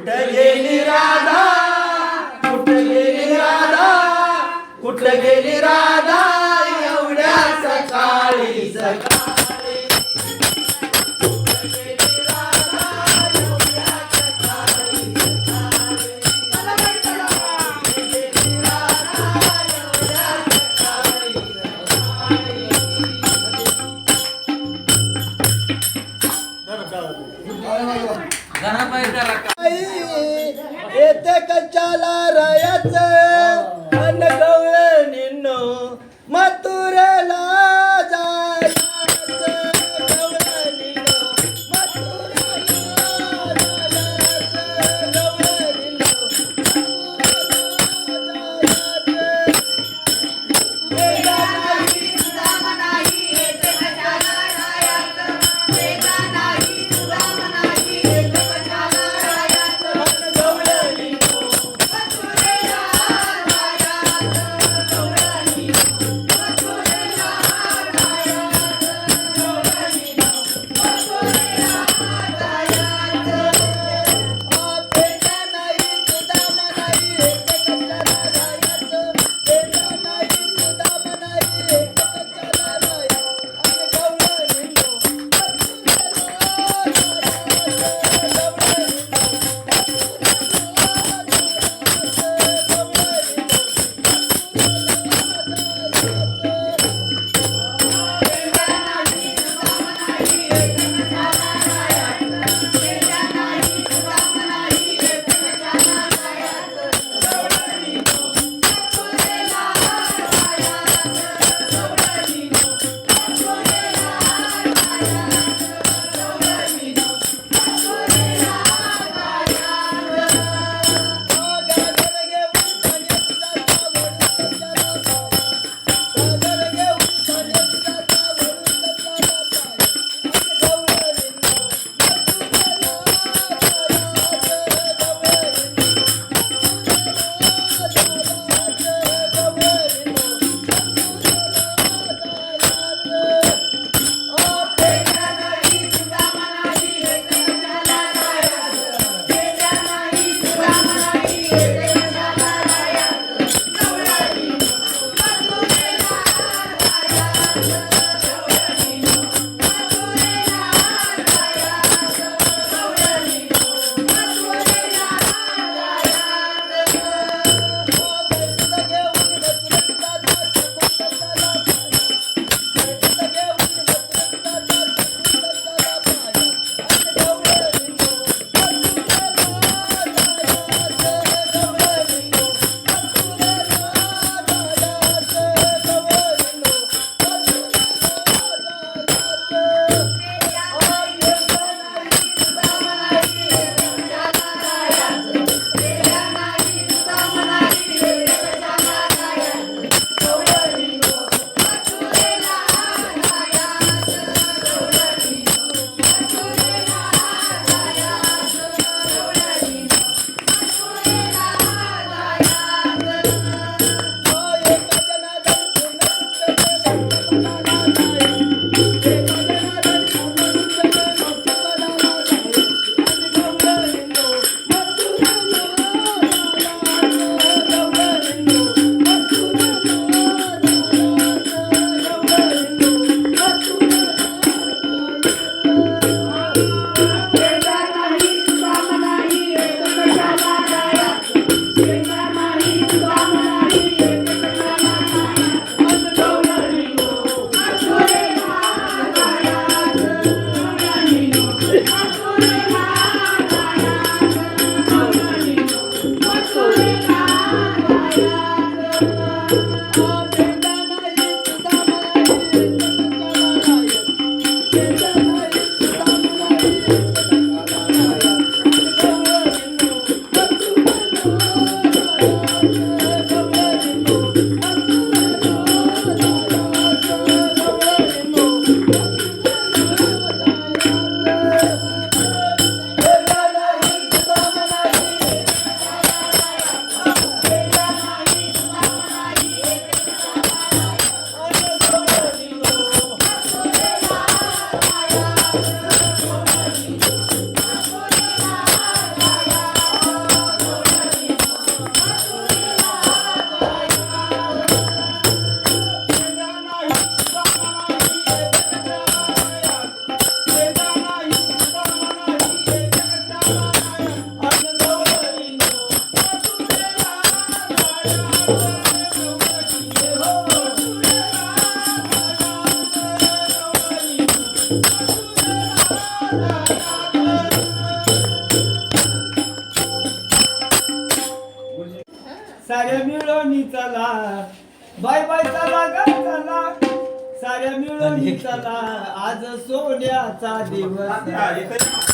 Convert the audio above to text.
कुठं गेली राधा? कुठं गेली राधा? कुठं गेली राधा? एवढ्या सकाळी सकाळी येते कशाला रायाचं Thank you. आज सोन्याचा दिवस.